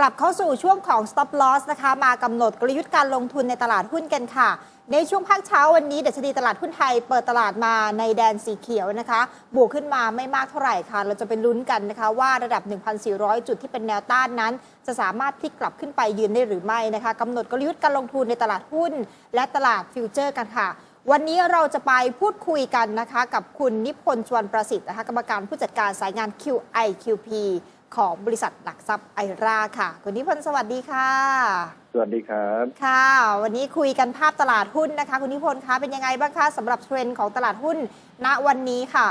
กลับเข้าสู่ช่วงของ stop loss นะคะ มากำหนดกลยุทธ์การลงทุนในตลาดหุ้นกันค่ะ ในช่วงภาคเช้าวันนี้ดัชนีตลาดหุ้นไทยเปิดตลาดมาในแดนสีเขียวนะคะ บวกขึ้นมาไม่มากเท่าไหร่ค่ะ เราจะไปลุ้นกันนะคะว่าระดับ 1,400 จุดที่เป็นแนวต้านนั้น จะสามารถพลิกกลับขึ้นไปยืนได้หรือไม่นะคะกำหนดกลยุทธ์การลงทุนในตลาดหุ้น และตลาดฟิวเจอร์กันค่ะวันนี้เราจะไปพูดคุยกันนะคะ กับคุณนิพนธ์ชวนประสิทธิ์นะคะกรรมการผู้จัดการสายงาน QIQP ของบริษัทหลักทรัพย์ไอราค่ะคุณนิพนธ์สวัสดีค่ะ สวัสดีครับ ค่ะ วันนี้คุยกันภาพตลาดหุ้นนะคะ คุณนิพนธ์คะเป็นยังไงบ้างคะสำหรับเทรนด์ของตลาดหุ้นณวันนี้ค่ะ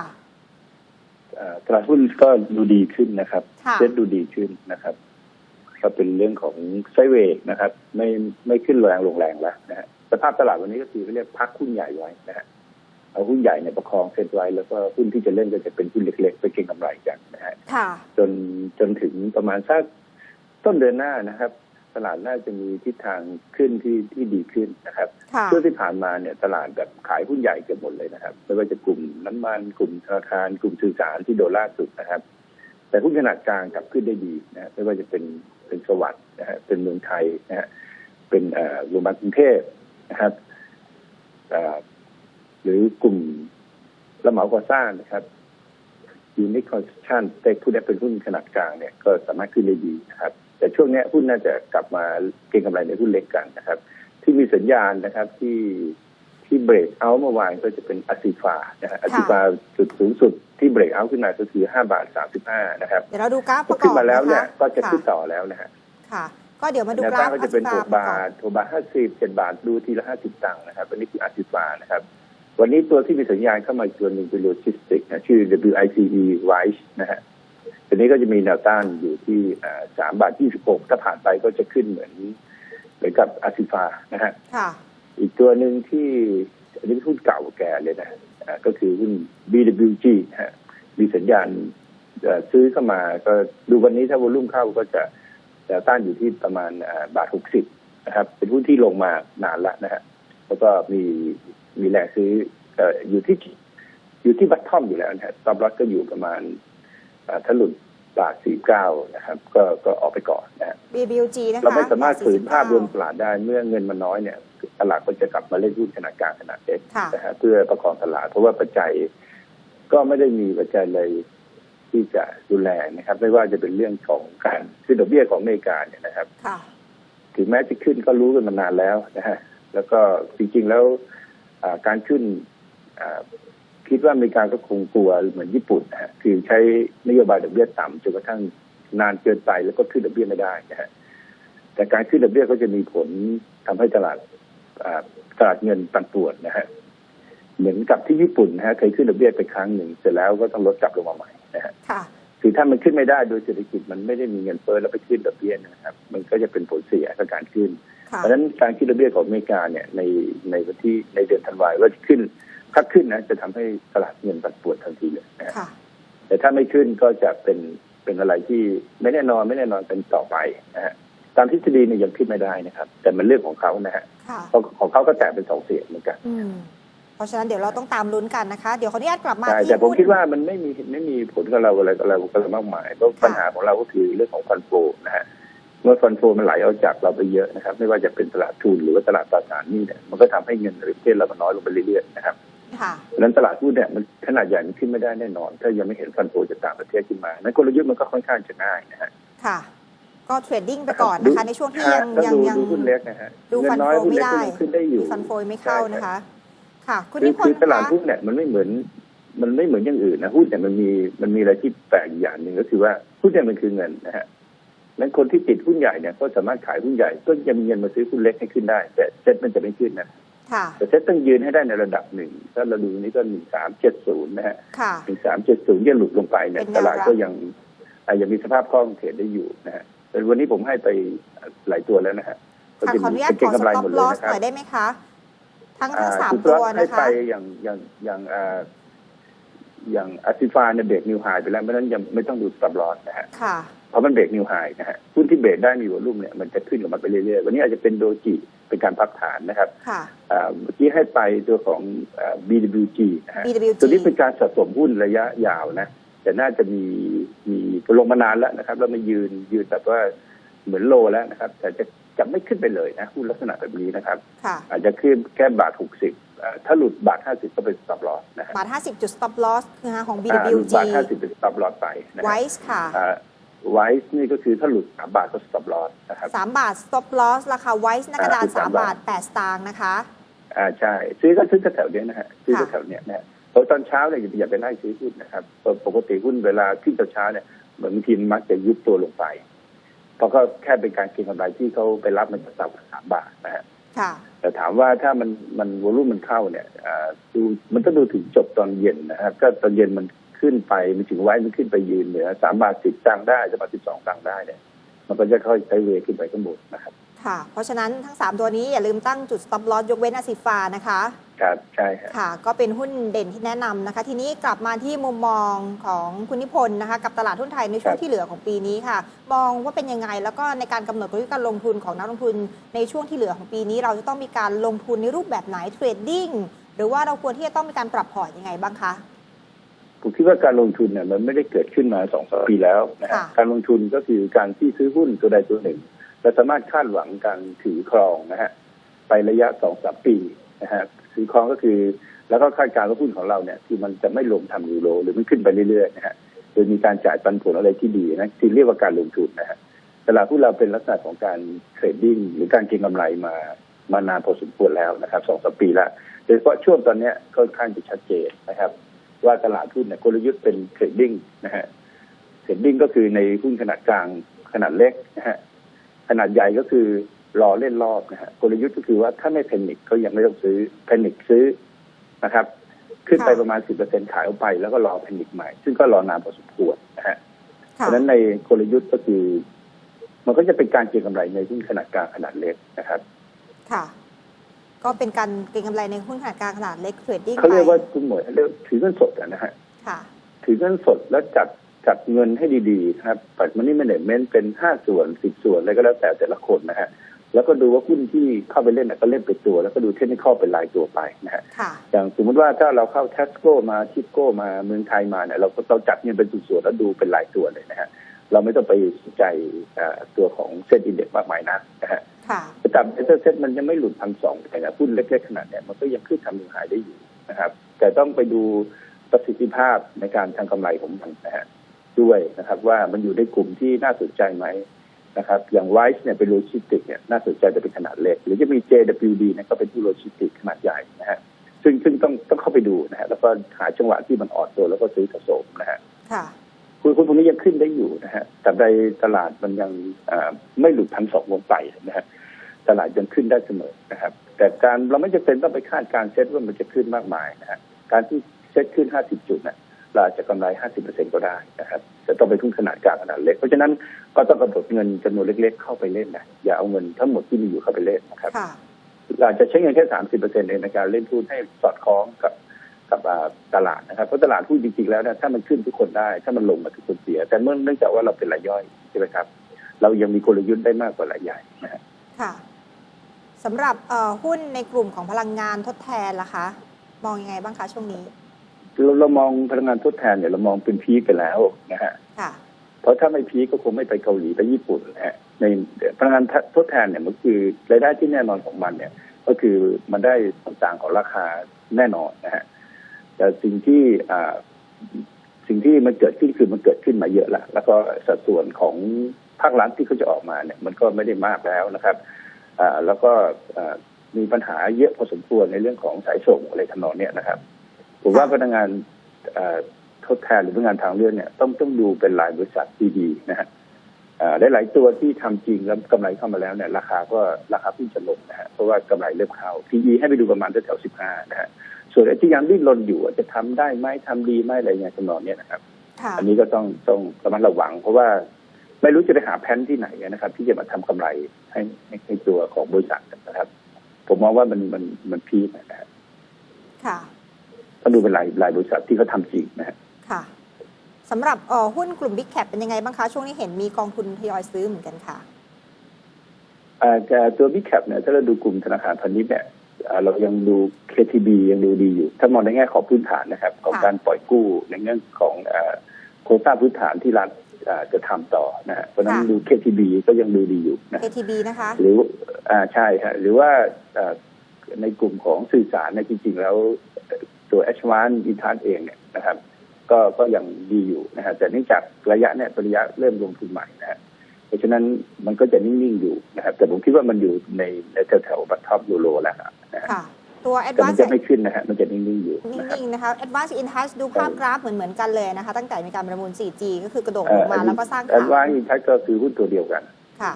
เอ่อตลาดหุ้นก็ดูดีขึ้นนะครับค่ะเซ็ตดูดีขึ้นนะครับ ก็เป็นเรื่องของไซด์เวย์นะครับ ไม่ไม่ขึ้นแรงลงแรงแล้วนะฮะสภาพตลาดวันนี้ก็คือเขาเรียกพักหุ้นใหญ่ไว้นะฮะ เอาหุ้นใหญ่เนี่ยประคองเซ็ตไว้แล้วก็หุ้นที่จะเล่นก็จะเป็นหุ้นเล็กๆ ไปเก็งกำไรกันนะฮะค่ะจนจนถึงประมาณสักต้นเดือนหน้านะครับ ตลาดน่าจะมีทิศทางขึ้นที่ที่ดีขึ้นนะครับค่ะช่วงที่ผ่านมาเนี่ยตลาดแบบขายหุ้นใหญ่เกือบหมดเลยนะครับ ไม่ว่าจะกลุ่มน้ำมันกลุ่มธนาคาร กลุ่มสื่อสารที่โดนล่าสุดนะครับ แต่หุ้นขนาดกลางกลับขึ้นได้ดีนะฮะไม่ว่าจะเป็นเป็นสวัสด์นะฮะเป็นเมืองไทยนะฮะเป็นเอ่อโรงพยาบาลกรุงเทพนะครับเอ่อ หรือกลุ่มรับเหมาก่อสร้างนะครับยูนิคอนสชั่นแต่ผู้ได้เป็นหุ้นขนาดกลางเนี่ยก็สามารถขึ้นได้ดีนะครับ แต่ช่วงเนี้ยหุ้นน่าจะกลับมาเก็งกำไรในหุ้นเล็กกันนะครับ ที่มีสัญญาณนะครับที่ที่เบรกเอาเมื่อวานก็จะเป็นอาซิฟานะฮะอาซิฟาจุดสูงสุดที่เบรกเอาขึ้นมาก็คือ5บาท35นะครับ เดี๋ยวเราดูกราฟประกขึ้อนบมาแล้วเนี่ยคก็จะขึ้นค่ต่อแล้วนะฮะค่ะ ก็เดี๋ยวมาดูแนวกราต้านฟก็จะเป็นอัหตกรประกบาทหกบาทห้าสิบเจ็ดบาทดูทีละห้าสิบตังค์นะครับอันนี้คืออาซิฟานะครับ วันนี้ตัวที่มีสัญญาณเข้ามาอีกตัวหนึ่งเป็นโลจิสติกนะชื่อ WICE Wise นะฮะตัวนี้ก็จะมีแนวต้านอยู่ที่สามบาทยี่สิบหกถ้าผ่านไปก็จะขึ้นเหมือนเหมือนกับอาซิฟานะฮะค่ะอีกตัวหนึ่งที่อันนี้เป็นหุ้นเก่าแก่เลยนะอ่าก็คือหุ้น BWG นะฮะมีสัญญาณเอ่อซื้อเข้ามา ก็ดูวันนี้ถ้าวอลุ่มเข้าก็จะจะต้านอยู่ที่ประมาณอ่าบาทหกสิบนะครับ เป็นหุ้นที่ลงมานานแล้วนะฮะแล้วก็มี มีแรงซื้อเอ่ออยู่ที่อยู่ที่บัตทอมอยู่แล้วนะฮะตอบรัสก็อยู่ประมาณอ่าถ้าหลุดบาทสี่เก้านะครับ ก็ก็ออกไปก่อนนะฮะ BBUG นะคะเราไม่สามารถฝืนภาพรวมต49ลาดได้เมื่อเงินมันน้อยเนี่ย ตลาดก็จะกลับมาเล่นหุ้นขนาดกลางขนาดเล็กค่ะนะฮะเพื่อประคองตลาดเพราะว่าปัจจัยก็ไม่ได้มีปัจจัยเลยที่จะดูแลนะครับ ไม่ว่าจะเป็นเรื่องของการขึ้นดอกเบี้ยของอเมริกาเนี่ยนะครับค่ะถึงแม้จะขึ้นก็รู้กันมานานแล้วนะฮะแล้วก็จริงๆแล้วอ่า การขึ้นอ่าคิดว่าอเมริกาก็คงกลัวเหมือนญี่ปุ่นนะฮะคือใช้นโยบายดอกเบี้ยต่ำจนกระทั่งนานเกินไปแล้วก็ขึ้นดอกเบี้ยไม่ได้นะฮะแต่การขึ้นดอกเบี้ยก็จะมีผลทำให้ตลาดอ่าตลาดเงินปั่นป่วนนะฮะเหมือนกับที่ญี่ปุ่นนะฮะเคยขึ้นดอกเบี้ยไปครั้งหนึ่งเสร็จแล้วก็ต้องลดกลับลงมาใหม่นะฮะค่ะคือถ้ามันขึ้นไม่ได้โดยเศรษฐกิจมันไม่ได้มีเงินเฟ้อแล้วไปขึ้นดอกเบี้ยนะครับ มันก็จะเป็นผลเสียกับการขึ้นค่ะ เพราะฉะนั้นการขึ้นดอกเบี้ยของอเมริกาเนี่ยในในวันที่ในเดือนธันวาคมว่าจะขึ้นถ้าขึ้นนะจะทำให้ตลาดเงินปั่นป่วนทันทีเลยนะฮะค่ะแต่ถ้าไม่ขึ้นก็จะเป็นเป็นอะไรที่ไม่แน่นอนไม่แน่นอนเป็นต่อไปนะฮะตามทฤษฎีเนี่ยยังขึ้นไม่ได้นะครับ แต่มันเรื่องของเขานะฮะค่ะเพราะของเขาก็แตกเป็นสองเสียงเหมือนกันอืมเพราะฉะนั้นเดี๋ยวเราต้องตามลุ้นกันนะคะ เดี๋ยวขออนุญาตกลับมาใช่ที่แต่ผมหุ้นคิดว่ามันไม่มีไม่มีผลกับเราอะไรกับเรากับเรามากมายเพราะปัญหาของเราก็คือเรื่องของฟันโฟนะฮะ เมื่อฟันโฟมันไหลเอาจากเราไปเยอะนะครับ ไม่ว่าจะเป็นตลาดทุนหรือว่าตลาดตราสารหนี้เนี่ยมันก็ทำให้เงินในประเทศเรามันน้อยลงไปเรื่อยๆนะครับค่ะเพราะฉะนั้นตลาดหุ้นเนี่ยมันขนาดใหญ่มันขึ้นไม่ได้แน่นอน ถ้ายังไม่เห็นฟันโฟจากต่างประเทศขึ้นมานั้นกลยุทธ์มันก็ค่อนข้างจะง่ายนะฮะค่ะก็เทรดดิ้งไปก่อนนะคะ ในช่วงที่ยังก็ยังดูยังดูหุ้นเล็กนะฮะดูเงิฟันน้อยโฟหุ้นไม่เล็กได้ก็ยังขึ้นได้อยู่ฟันโฟยไม่เข้านะคะ ค่ะคุณคือนิพนคือธ์ตลาดคะหุ้นเนี่ยมันไม่เหมือนมันไม่เหมือนอย่างอื่นนะหุ้นเนี่ยมันมีมันมีอะไรที่แปลกอยู่อย่างหนึ่งก็คือว่าหุ้นเนี่ยมันคือเงินนะฮะ นั้นคนที่ติดหุ้นใหญ่เนี่ยก็สามารถขายหุ้นใหญ่ก็จะมีเงินมาซื้อหุ้นเล็กให้ขึ้นได้ แต่เซ็ตมันจะไม่ขึ้นนะค่ะแต่เซ็ตต้องยืนให้ได้ในระดับหนึ่งถ้าเราดูนี้ก็หนึ่งสามเจ็ดศูนย์นะฮะค่ะหนึ่งสามเจ็ดศูนย์จะหลุดลงไปเนี่ยเป็นแนตวรับลาดก็ยังอะยังมีสภาพคล่องเทรดได้อยู่นะฮะแต่วันนี้ผมให้ไปหลายตัวแล้วนะฮะก็ค่ะจะขออมีนุญาตเป็นขเก็งอกำไร stop หมดเลย loss นะครัหบน่อยได้ไหมคะทั้งทั้งอ่าสามคุณตัวรับให้นะไปคะอย่างอย่างอย่างอ่าอย่างอาซิฟาเนี่ยเบรกนิวไฮไปแล้วเพราะฉะนั้นยังไม่ต้องดูสตับลอสนะฮะค่ะ เพราะมันเบรกนิวไฮนะฮะหุ้นที่เบรกได้มีวอลุ่มเนี่ยมันจะขึ้นกับมันไปเรื่อยๆ วันนี้อาจจะเป็นโดจิเป็นการพักฐานนะครับค่ะอ่าเมื่อกี้ให้ไปตัวของอ่า BWG นะฮะ BWG ตัวนี้เป็นการสะสมหุ้นระยะยาวนะแต่น่าจะมีมีลงมานานแล้วนะครับ แล้วมายืนยืนแบบว่าเหมือนโลแล้วนะครับ แต่จะจะไม่ขึ้นไปเลยนะหุ้นลักษณะแบบนี้นะครับค่ะอาจจะขึ้นแค่บาทหกสิบถ้าหลุดบาทห้าสิบก็เป็นสต็อปลอสนะฮะบาท 50 จุด stop loss คือฮะของอ่าหลุด BWG บาทห้าสิบเป็นสต็อปลอสไปนะฮะ Wise ค่ะ ไวส์นี่ก็คือถ้าหลุดสามบาทก็สต็อปลอสนะครับ3บาท stop loss ราคา Wise หน้ากระดานอ่า3บาท8สตางค์นะคะ อ่าใช่ ซื้อก็ซื้อแถวๆเนี้ยนะฮะซื้อค่ะแถวๆเนี้ยนะฮะเพราะตอนเช้าเนี่ยอย่าอย่าไปไล่ซื้อหุ้นนะครับเพราะปกติหุ้นเวลาขึ้นตอนเช้าเนี่ยเหมือนบางทีมันมักจะยุบตัวลงไป เพราะก็แค่เป็นการเก็งกำไรที่เขาไปรับมันจะต่ำกว่าสามบาทนะฮะค่ะแต่ถามว่าถ้ามันมันวอลุ่มมันเข้าเนี่ยอ่าดูมันต้องดูถึงจบตอนเย็นนะครับก็ตอนเย็นมัน ขึ้นไปมันถึงไว้มันขึ้นไปยืนเหนือสามบาทสิบตังค์ได้สามบาทสิบสองตังค์ได้เนี่ยมันก็จะค่อยไซด์เวย์ขึ้นไปข้างบนนะครับค่ะ เพราะฉะนั้นทั้ง 3 ตัวนี้อย่าลืมตั้งจุด stop loss ยกเว้นอาซิฟานะคะครับใช่ฮะค่ะก็เป็นหุ้นเด่นที่แนะนำนะคะ ทีนี้กลับมาที่มุมมองของคุณนิพนธ์นะคะ กับตลาดหุ้นไทยในช่วงที่เหลือของปีนี้ค่ะ มองว่าเป็นยังไงแล้วก็ในการกำหนดกลยุทธ์การลงทุนของนักลงทุนในช่วงที่เหลือของปีนี้ เราจะต้องมีการลงทุนในรูปแบบไหนเทรดดิ้งหรือว่าเราควรที่จะต้องมีการปรับพอร์ตยังไงบ้างคะ ผมคิดว่าการลงทุนเนี่ยมันไม่ได้เกิดขึ้นมาสองสามปีแล้วนะฮะค่ะการลงทุนก็คือการที่ซื้อหุ้นตัวใดตัวหนึ่งเราสามารถคาดหวังการถือครองนะฮะไประยะสองสามปีนะฮะถือครองก็คือ แล้วก็คาดการณ์ว่าหุ้นของเราเนี่ยที่มันจะไม่ลงทำยูโรหรือมันขึ้นไปเรื่อยๆนะฮะโดยมีการจ่ายปันผลอะไรที่ดีนะที่เรียกว่าการลงทุนนะฮะตลาดหุ้นเราเป็นลักษณะของการเทรดดิ้งหรือการเก็งกำไรมามานานพอสมควรแล้วนะครับสองสามปีแล้วโดยเฉพาะช่วงตอนเนี้ยค่อนข้างจะชัดเจนนะครับ ว่าตลาดหุ้นเนี่ยกลยุทธ์เป็นเทรดดิ้งนะฮะเทรดดิ้งก็คือในหุ้นขนาดกลางขนาดเล็กนะฮะขนาดใหญ่ก็คือรอเล่นรอบนะฮะกลยุทธ์ก็คือว่าถ้าไม่แพนิคก็ยังไม่ต้องซื้อแพนิคซื้อนะครับ ขึ้นไปค่ะประมาณสิบเปอร์เซ็นขายออกไปแล้วก็รอแพนิคใหม่ ซึ่งก็รอนานพอสมควรนะฮะเพค่ะราะฉะนั้นในกลยุทธ์ก็คือ มันก็จะเป็นการเก็งกำไรในหุ้นขนาดกลางขนาดเล็กนะครับ ค่ะ ก็เป็นการเก็งกำไรในหุ้นขนาดกลางขนาดเล็กเทรดดิ้งเขาไปเรียกว่าคุณหมวยเรียกถือเงินสดอะนะฮะค่ะถือเงินสดแล้วจัดจัดเงินให้ดีๆนะครับปัดมันนี่มันเมนเป็นห้าส่วนสิบส่วนอะไรก็แล้วแต่แต่ละคนนะฮะแล้วก็ดูว่าหุ้นที่เข้าไปเล่นน่ะก็เล่นไปตัว แล้วก็ดูเทคนิคเข้าเป็นรายตัวไปนะฮะค่ะอย่างสมมติว่าถ้าเราเข้าเทสโก้มาทิปโก้มาเมืองไทยมาเนี่ยเราก็เราจัดเงินเป็นส่วนๆแล้วดูเป็นรายตัวเลยนะฮะเราไม่ต้องไปสนใจเอ่อตัวของเส้นอินเด็กซ์มากมายนักนะฮะค่ะแต่จับเอสเซ็ตมันยังไม่หลุดพันสองแต่นะหุ้นเล็กๆขนาดเนี้ยมันก็ยังขึ้นทำนิวไฮได้อยู่นะครับ แต่ต้องไปดูประสิทธิภาพในการทำกำไรของมันนะฮะด้วยนะครับว่ามันอยู่ในกลุ่มที่น่าสนใจไหมนะครับ อย่างไวส์เนี่ยเป็นโลจิสติกเนี่ยน่าสนใจแต่เป็นขนาดเล็ก หรือจะมี JWD เนะก็เป็นผู้โลจิสติกขนาดใหญ่นะฮะซึ่งซึ่งต้องต้องเข้าไปดูนะฮะแล้วก็หาจังหวะที่มันอ่อนตัวแล้วก็ซื้อผสมนะฮะ ค่ะคุณคุณพวกนี้ยังขึ้นได้อยู่นะฮะแต่ในตลาดมันยังอ่าไม่หลุดพันสองลงไปนะฮะตลาดยังขึ้นได้เสมอนะครับ แต่การเราไม่จำเป็นต้องไปคาดการณ์เซ็ตว่ามันจะขึ้นมากมายนะฮะการที่เซ็ตขึ้น50จุดนะเราอาจจะกำไร50%ก็ได้นะครับแต่ต้องไปทุนขนาดกลางขนาดเล็ก เพราะฉะนั้นก็ต้องกำหนดเงินจำนวนเล็ก ๆ เข้าไปเล่นนะอย่าเอาเงินทั้งหมดที่มีอยู่เข้าไปเล่นนะครับค่ะเราอาจจะใช้เงินแค่สามสิบเปอร์เซ็นต์เองในการเล่นหุ้นให้สอดคล้องกับ กับอ่าตลาดนะครับเพราะตลาดหุ้นจริงๆแล้วเนี่ยถ้ามันขึ้นทุกคนได้ ถ้ามันลงมาทุกคนเสีย แต่เมื่อเนื่องจากว่าเราเป็นรายย่อยใช่ไหมครับ เรายังมีกลยุทธ์ได้มากกว่ารายใหญ่นะฮะค่ะสำหรับเอ่อหุ้นในกลุ่มของพลังงานทดแทนล่ะคะ มองยังไงบ้างคะช่วงนี้เราเรามองพลังงานทดแทนเนี่ยเรามองเป็นพีคไปแล้วนะฮะค่ะเพราะถ้าไม่พีคก็คงไม่ไปเกาหลีไปญี่ปุ่นนะฮะในพลังงานทดแทนเนี่ยมันคือรายได้ที่แน่นอนของมันเนี่ย ก็คือมันได้ส่วนต่างของราคาแน่นอนนะฮะ แต่สิ่งที่สิ่งที่มันเกิดขึ้นคือมันเกิดขึ้นมาเยอะแล้วแล้วก็สัดส่วนของภาครัฐที่เขาจะออกมาเนี่ย มันก็ไม่ได้มากแล้วนะครับแล้วก็มีปัญหาเยอะพอสมควรในเรื่องของสายส่งอะไรทำนองเนี้ยนะครับ ผมว่าพนักงานทดแทนหรือพนักงานทางเลือกเนี่ยต้องต้องดูเป็นรายบริษัทดีๆนะฮะอ่าหลายตัวที่ทำจริงแล้วกำไรเข้ามาแล้วเนี่ยราคาก็ราคาพิ่งจะลงนะฮะเพราะว่ากำไรเริ่มเข้า PE ให้ไปดูประมาณแถวๆสิบห้านะฮะ ส่วนไอ้ที่ยังดิ้นรนอยู่อะจะทำได้ไหมทำดีไหมอะไรเงี้ยทำนองเนี้ยนะครับค่ะอันนี้ก็ต้องต้องระมัดระวัง เพราะว่าไม่รู้จะไปหาแพนที่ไหนนะครับ ที่จะมาทำกำไรให้ให้ให้ตัวของบริษัทนะครับ ผมมองว่ามันมันมันพีคนะฮะค่ะต้องดูเป็นรายรายบริษัทที่เขาทำจริงนะฮะค่ะสำหรับเอ่อหุ้นกลุ่ม Big Cap เป็นยังไงบ้างคะ ช่วงนี้เห็นมีกองทุนทยอยซื้อเหมือนกันค่ะอ่าแต่ตัวบิ๊กแคปเนี่ยถ้าเราดูกลุ่มธนาคารพาณิชย์เนี่ยอ่า เรายังดู KTB ยังดูดีอยู่ ถ้ามองในแง่ของพื้นฐานนะครับ ของค่ะการปล่อยกู้ในเรื่องของอ่าโครงสร้างพื้นฐานที่รัฐอ่าจะทำต่อนะฮะเพราะฉะนั้นค่ะดู KTB ก็ยังดูดีอยู่นะ KTB นะคะ หรืออ่าใช่ฮะหรือว่าอ่าในกลุ่มของสื่อสารเนยจริง ๆ แล้วตัว h อ n อินทัสเองเนี่ยนะครับ ก็ก็ยังดีอยู่นะฮะแต่เนื่องจากระยะเนี่ยเป็นระยะเริ่มลงทุนใหม่นะฮะ เพราะฉะนั้นมันก็จะนิ่ง ๆ อยู่นะครับ แต่ผมคิดว่ามันอยู่ในในแถวๆบัตท็อปยูโรแล้วนะฮะค่ะตัวแต่มัน Advanced จะไม่ขึ้นนะฮะมันจะนิ่ง ๆ อยู่นะครับนิ่ง ๆ นะคะ Advanced in Touch ดูภาพกราฟเหมือนเหมือนๆกันเลยนะคะ ตั้งแต่มีการประมูล 4G ก็คือกระโดดลงมาแล้วก็สร้างแอขาดวานซ์อินทัสก็คือหุ้นตัวเดียวกันค่ะ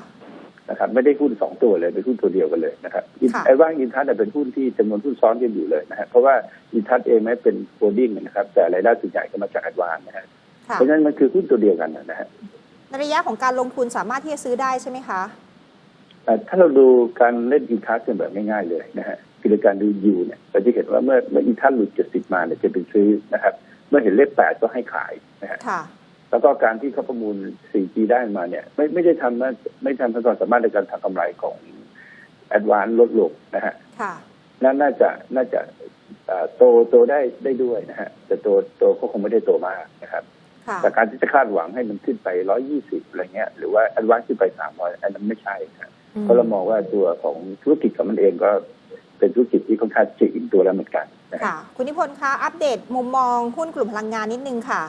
นะครับไม่ได้หุ้นสองตัวเลยเป็นหุ้นตัวเดียวกันเลยนะครับค่ะแอดวานซ์อินทัสเป็นหุ้นที่จำนวนหุ้นซ้อนกันอยู่เลยนะฮะเพราะว่าอินทัสเองไม่เป็นโคดิ้งนะครับ แต่รายได้ส่วนใหญ่ก็มาจากแอดวานซ์นะฮะค่ะเพราะฉะนั้นมันคือหุ้นตัวเดียวกันนะฮะ ในระยะของการลงทุนสามารถที่จะซื้อได้ใช่ไหมคะแต่ถ้าเราดูการเล่นอินทัสกันแบบง่ายๆเลยนะฮะคือการดูยูเนี่ยเราจะเห็นว่าเมื่อเมื่ออินทัสหลุดเจ็ดสิบมาเนี่ยจะเป็นซื้อนะครับ เมื่อเห็นเลขแปดก็ให้ขายนะฮะค่ะแล้วก็การที่เขาประมูล 4G ได้มาเนี่ย ไม่ไม่ได้ทำนะไม่ทำให้ความสามารถในการทำกำไรของแอดวานลดลงนะฮะค่ะน่าน่าจะน่าจะเอ่อโตโตได้ได้ด้วยนะฮะแต่โตโตก็คงไม่ได้โตมากนะครับค่ะ แต่การที่จะคาดหวังให้มันขึ้นไป120อะไรเงี้ย หรือว่าแอดวานขึ้นไป300อันนั้นไม่ใช่นะเพราะเรามองว่าตัวของธุรกิจของมันเองก็เป็นธุรกิจที่ค่อนข้างจะอิ่มตัวแล้วเหมือนกันนะฮะค่ะ คุณนิพนธ์คะอัปเดตมุมมองหุ้นกลุ่มพลังงานนิดนึงค่ะ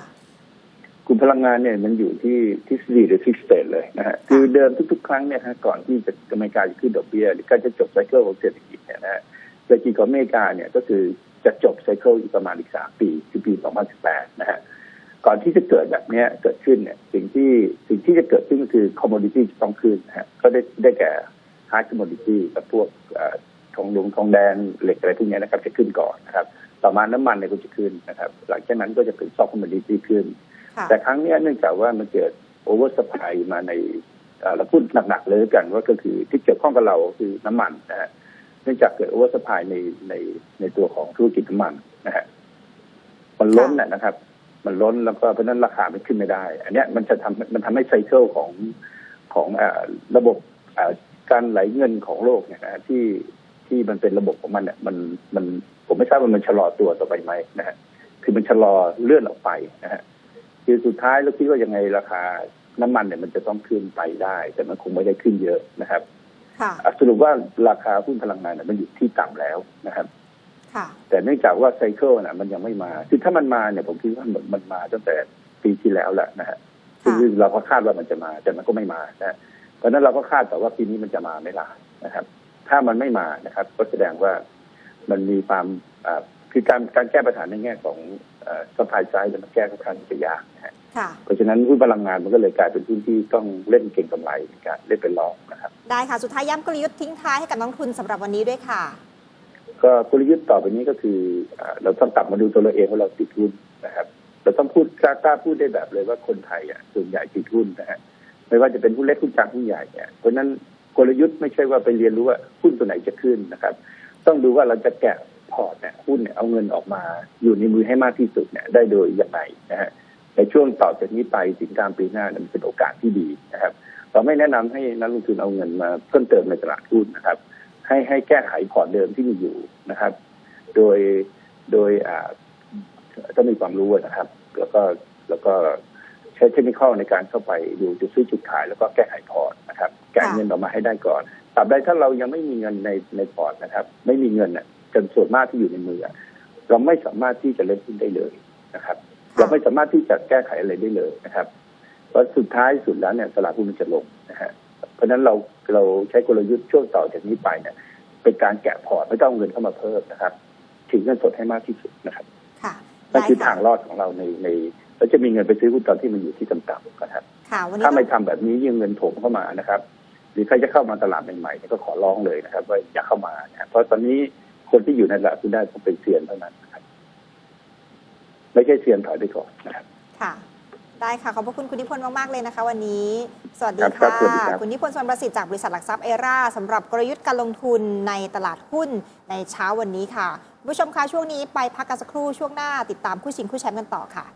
กลุ่มพลังงานเนี่ยมันอยู่ที่ทฤษฎีหรือฟิกสเตทเลยนะฮะคือเดิมทุกๆ ครั้งเนี่ยฮะก่อนที่จะอเมริกาจะขึ้นดอกเบี้ยหรือการจะจบไซเคิลของเศรษฐกิจเนี่ยนะฮะเศรษฐกิจของอเมริกาเนี่ยก็คือจะจบไซเคิลอีกประมาณอีกสามปีคือปี 2018 นะฮะ ก่อนที่จะเกิดแบบเนี้ยเกิดขึ้นเนี่ยสิ่งที่สิ่งที่จะเกิดขึ้นก็คือคอมม o ดิตี้จะต้องขึ้นนะฮะก็ได้ได้แก่ฮาร์ดคอมม o ดิตี้กับพวกเอ่อทองหลวงทองแดงเหล็กอะไรพวกเนี้ยนะครับ จะขึ้นก่อนนะครับ ต่อมาน้ำมันเนี่ยก็จะขึ้นนะครับ หลังจากนั้นก็จะเป็นซอฟต์คอมม o ดิตี้ขึ้นค่ะแต่ครั้งเนี้ยเนื่องจากว่ามันเกิดโอเวอร์สปายมาในเอ่อเราพูดหนักๆเลยแล้วกันว่าก็คือที่เกี่ยวข้องกับเราคือน้ำมันนะฮะเนื่องจากเกิดโอเวอร์สปายในในในตัวของธุรกิจน้ำมันนะฮะมันล้นน่ะนะครับ มันล้นแล้วก็เพราะฉะนั้นราคามันขึ้นไม่ได้ อันเนี้ยมันจะทำมันทำให้ไซเคิลของของเอ่อระบบเอ่อการไหลเงินของโลกเนี่ยนะฮะที่ที่มันเป็นระบบของมันเนี่ยมันมันผมไม่ทราบว่ามันชะลอตัวต่อไปไหมนะฮะคือมันชะลอเลื่อนออกไปนะฮะคือสุดท้ายเราคิดว่ายังไงราคาน้ำมันเนี่ยมันจะต้องขึ้นไปได้ แต่มันคงไม่ได้ขึ้นเยอะนะครับค่ะอะสรุปว่าราคาหุ้นพลังงานเนี่ยมันอยู่ที่ต่ำแล้วนะครับค่ะ แต่เนื่องจากว่าไซเคิลน่ะมันยังไม่มาคือถ้ามันมาเนี่ยผมคิดว่ามันมันมาตั้งแต่ปีที่แล้วแหละนะฮะค่ะคือเราก็คาดว่ามันจะมาแต่มันก็ไม่มานะฮะเพราะฉะนั้นเราก็คาดแต่ว่าปีนี้มันจะมาไม่ล่ะนะครับ ถ้ามันไม่มานะครับ ก็แสดงว่ามันมีความอ่าคือการการแก้ปัญหาในแง่ของสปายไซด์มันแก้ค่อนข้างจะยากนะฮะค่ะเพราะฉะนั้นหุ้นพลังงานมันก็เลยกลายเป็นหุ้นที่ต้องเล่นเก่งกำไรในการเล่นเป็นรองนะครับ ได้ค่ะ สุดท้ายย้ำกลยุทธ์ทิ้งท้ายให้กับนักลงทุนสำหรับวันนี้ด้วยค่ะ ก็กลยุทธ์ต่อไปนี้ก็คือเราต้องกลับมาดูตัวเราเองว่าเราติดหุ้นนะครับ เราต้องพูดกล้ากล้าพูดได้แบบเลยว่าคนไทยอะส่วนใหญ่ติดหุ้นนะฮะไม่ว่าจะเป็นหุ้นเล็กหุ้นกลางหุ้นใหญ่เนี่ยเพราะนั้นกลยุทธ์ไม่ใช่ว่าไปเรียนรู้ว่าหุ้นตัวไหนจะขึ้นนะครับ ต้องดูว่าเราจะแกะพอร์ตเนี่ยหุ้นเนี่ยเอาเงินออกมาอยู่ในมือให้มากที่สุดเนี่ยได้โดยยังไงนะฮะในช่วงต่อจากนี้ไปถึงกลางปีหน้ามันเป็นโอกาสที่ดีนะครับ เราไม่แนะนำให้นักลงทุนเอาเงินมาเพิ่มเติมในตลาดหุ้นนะครับ ให้ให้แก้ไขพอร์ตเดิมที่มีอยู่นะครับ โดยโดยต้องมีความรู้นะครับ แล้วก็แล้วก็ใช้เทคนิคในการเข้าไปดูจุดซื้อจุดขาย แล้วก็แก้ไขพอร์ตนะครับแก้เงินออกมาให้ได้ก่อนตราบใดถ้าเรายังไม่มีเงินในในพอร์ตนะครับ ไม่มีเงินน่ะจนส่วนมากที่อยู่ในมือเราไม่สามารถที่จะเล่นหุ้นได้เลยนะครับ เราไม่สามารถที่จะแก้ไขอะไรได้เลยนะครับเพราะสุดท้ายสุดแล้วเนี่ยตลาดหุ้นมันจะลงนะฮะ เพราะฉะนั้นเราเราใช้กลยุทธ์ช่วงต่อจากนี้ไปเนี่ยเป็นการแกะพอร์ตไม่ต้องเอาเงินเข้ามาเพิ่มนะครับถือเงินสดให้มากที่สุดนะครับค่ะนั่นคือได้ทางรอดของเราในในเราจะมีเงินไปซื้อหุ้นตอนที่มันอยู่ที่ต่ำๆนะครับค่ะวันนี้ถ้าไม่ทำแบบนี้ยิ่งเงินโถมเข้ามานะครับ หรือใครจะเข้ามาตลาดใหม่ๆเนี่ยก็ขอร้องเลยนะครับ ว่าอย่าเข้ามานะครับเพราะตอนนี้คนที่อยู่ในตลาดคุณได้ต้องเป็นเซียนเท่านั้นนะครับ ไม่ใช่เซียนถอยไปก่อนนะครับค่ะ ได้ค่ะ ขอบพระคุณคุณนิพนธ์มาก ๆ เลยนะคะ วันนี้ สวัสดีครัค่ะบครับสวัสดีครับคุณนิพนธ์สวนประสิทธิ์จากบริษัทหลักทรัพย์เอราสำหรับกลยุทธ์การลงทุนในตลาดหุ้นในเช้าวันนี้ค่ะคุณผู้ชมคะช่วงนี้ไปพักกันสักครู่ช่วงหน้าติดตามคู่ชิงคู่แชมป์กันต่อค่ะ